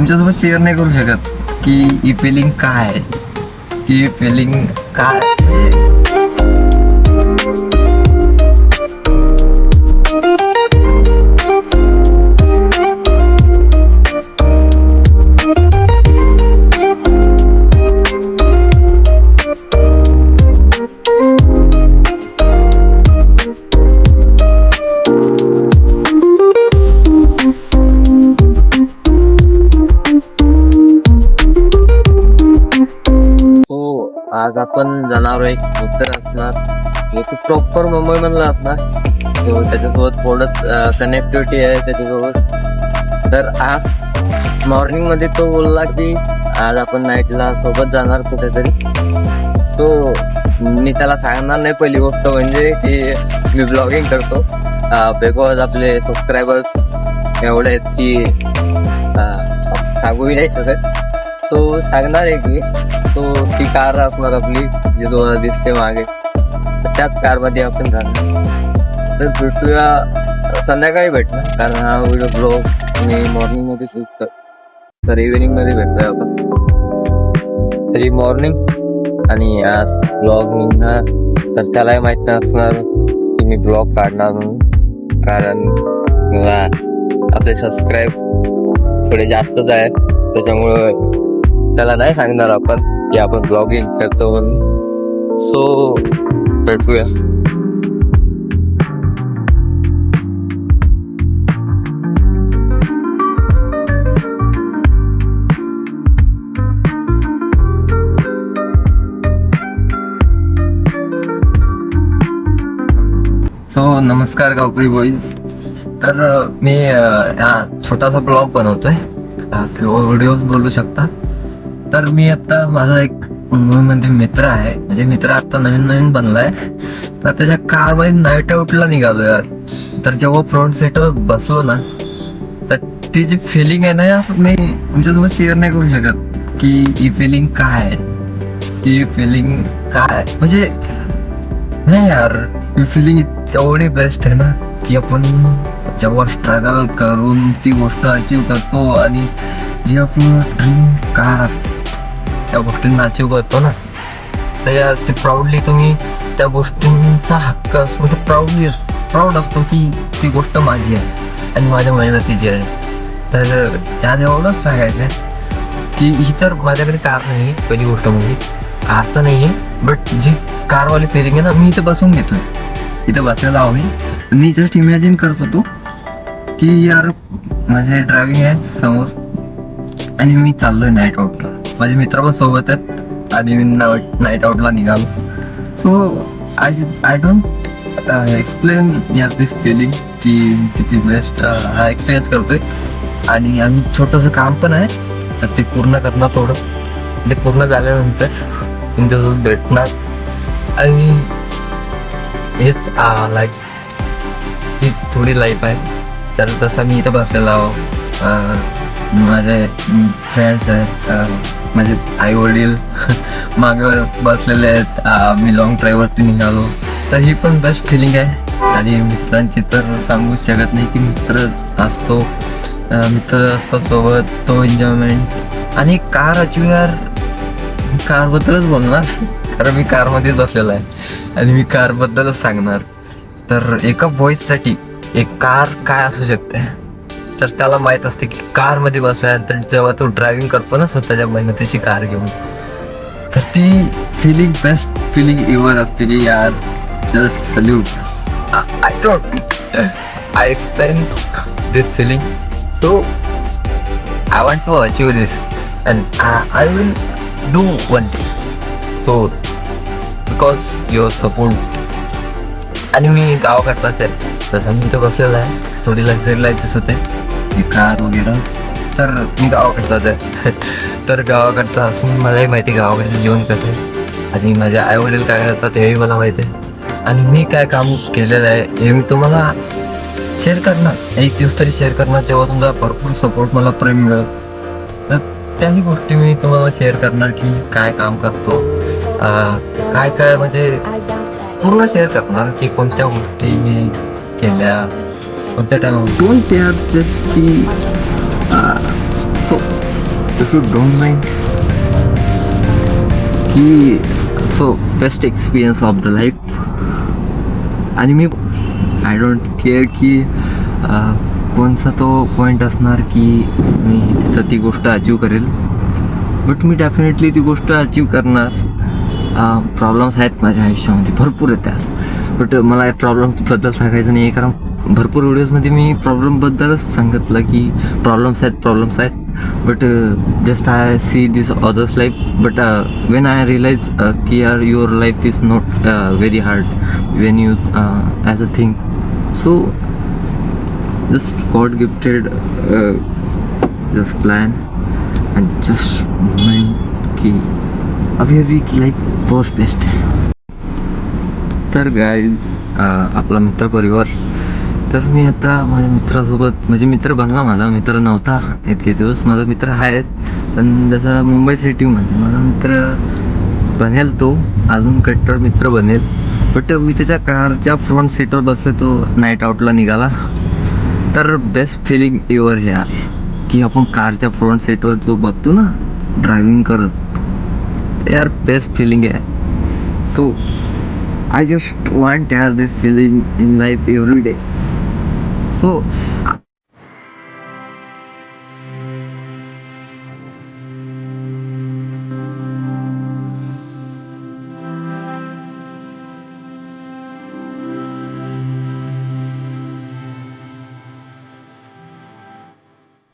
तुमच्यासोबत शेअर नाही करू शकत की ही फिलिंग काय आहे? की ही फिलिंग काय आज आपण जाणार एक उत्तर असणार? जे की प्रॉपर मुंबई मधला असणार. सो त्याच्यासोबत थोडंच कनेक्टिव्हिटी आहे त्याच्यासोबत. तर आज मॉर्निंगमध्ये तो बोलला की आज आपण नाईटला सोबत जाणार कुठेतरी. सो मी त्याला सांगणार नाही पहिली गोष्ट म्हणजे की मी ब्लॉगिंग करतो. बिकॉज आपले सबस्क्रायबर्स एवढे आहेत की सांगूही नाही शकत. तो सांगणार आहे की तो ती कार असणार आपली जी तुम्हाला दिसते मागे. तर त्याच कारमध्ये आपण जाणार. तर भेटूया संध्याकाळी भेटणार कारण हा व्हिडिओ ब्लॉग मी मॉर्निंगमध्ये शूट कर तर इव्हिनिंगमध्ये भेटतोय आपण. तरी मॉर्निंग आणि आज ब्लॉग निघणार. तर त्यालाही माहीत नसणार की मी ब्लॉग काढणार म्हणून. कारण मला आपले सबस्क्राईब थोडे जास्तच आहेत. त्याच्यामुळं त्याला नाही सांगणार आपण की आपण ब्लॉगिंग करतो म्हणून. सो भेटूया. सो नमस्कार गावकरी बॉईज तर मी हा छोटासा ब्लॉग बनवतोय. किंवा व्हिडिओज बोलू शकता. तर मी आता माझा एक मुंबईमध्ये मित्र आहे. म्हणजे मित्र आता नवीन नवीन बनलाय. तर त्याच्या कारमध्ये नाईट आउटला निघालो यार. तर जेव्हा फ्रंट सीटवर बसलो ना तर ती जी फिलिंग आहे ना यार मी तुमच्यासोबत शेअर नाही करू शकत की ही फिलिंग काय आहे. ही फिलिंग काय म्हणजे नाही यार ही फिलिंग एवढी बेस्ट आहे ना की आपण जेव्हा स्ट्रगल करून ती गोष्ट अचीव करतो आणि जी आपलं ड्रीम कार असते त्या गोष्टींना करतो ना. तर यार ते प्राऊडली तुम्ही त्या गोष्टींचा हक्क असतो. म्हणजे प्राऊडली प्राऊड असतो की ती गोष्ट माझी आहे आणि माझ्या मेहनतीची आहे. तर त्यात एवढंच सांगायचं आहे की ही तर माझ्याकडे कार नाही आहे पहिली गोष्ट म्हणजे. कार तर नाही आहे बट जी कारवाली फेरिंग आहे ना मी इथं बसून घेतोय. इथं बसायला हवी मी जस्ट इमॅजिन करत होतो की यार माझे ड्रायव्हिंग आहे समोर आणि मी चाललोय नाईट वॉकला माझे मित्र पण सोबत आहेत. आणि मी नाईट आउटला निघालो. So I I don't explain यार दिस फिलिंग की किती बेस्ट uh, हा एक्सपिरियन्स करतोय. आणि आम्ही छोटंसं काम पण आहे. तर ते पूर्ण करणार थोडं. ते पूर्ण झाल्यानंतर तुमच्यासोबत भेटणार. आणि हेच uh, लाईफ ही थोडी लाईफ आहे. तर तसं मी इथं बसलेला आहो. Uh, माझे फ्रेंड्स आहेत माझे आई वडील मागे बसलेले आहेत. मी लॉंग ड्राईव्हवरती निघालो. तर ही पण बेस्ट फिलिंग आहे. आणि मित्रांची तर सांगू शकत नाही की मित्र असतो. मित्र असतात सोबत तो एन्जॉयमेंट आणि कार अचू यार कारबद्दलच बोलणार. कारण मी कारमध्येच बसलेला आहे. आणि मी कारबद्दलच सांगणार. तर एका व्हॉइससाठी एक कार काय असू शकते? तर त्याला माहीत असते की कारमध्ये बसल्यानंतर जेव्हा तो ड्रायव्हिंग करतो ना स्वतःच्या मेहनतीची कार घेऊन. तर ती फिलिंग बेस्ट फिलिंग इव्हर असते की यार. Just salute I don't I explain this feeling so I want to achieve this and I will do one thing so because your support आणि मी गावाकडचाच आहे तसं मी इथं बसलेला आहे. थोडी लक्झरी लाईफ दिसत आहे कार वगैरे. तर मी गावाकडचाच आहे. तर गावाकडचा असून मलाही माहिती आहे गावाकडचं जीवन कसं आहे. आणि माझे आई वडील काय करतात हेही मला माहिती आहे. आणि मी काय काम केलेलं आहे हे मी तुम्हाला शेअर करणार. एक दिवस तरी शेअर करणार जेव्हा तुमचा भरपूर सपोर्ट मला प्रेम मिळेल. तर त्याही गोष्टी मी तुम्हाला शेअर करणार की मी काय काम करतो. काय काय म्हणजे पूर्ण शेअर करणार की कोणत्या गोष्टी मी केल्या. कोणत्या टायमावर डोंट केअर जस्ट की so if you don't mind की so best experience of the life आणि मी आय डोंट केअर की कोणचा तो पॉईंट असणार की मी तिथं ती गोष्ट अचीव करेल. बट मी डेफिनेटली ती गोष्ट अचीव करणार. प्रॉब्लेम्स आहेत माझ्या आयुष्यामध्ये भरपूर आहेत त्या. बट मला या सांगायचं नाही आहे कारण भरपूर व्हिडिओजमध्ये मी प्रॉब्लेमबद्दलच सांगितलं की प्रॉब्लेम्स आहेत प्रॉब्लेम्स आहेत. But just I see this others life but when I realise की are your life is not very hard when you as a thing so just God gifted just plan and just moment की अभी अभी की life बहुत best है। तर guys आपला मित्र परिवार तर मी आता माझ्या मित्रासोबत म्हणजे मित्र बनला माझा मित्र नव्हता इतके दिवस. माझा मित्र आहेत पण जसा मुंबई सिटीमध्ये माझा मित्र बनेल तो अजून कट्टर मित्र बनेल. बट मी त्याच्या कारच्या फ्रंट सीटवर बसलो तो नाईट आउटला निघाला. तर बेस्ट फिलिंग एवर हे आहे की आपण कारच्या फ्रंट सीटवर जो बघतो ना ड्रायव्हिंग करत. यार बेस्ट फिलिंग आहे. So I just want to have this feeling in life every day. So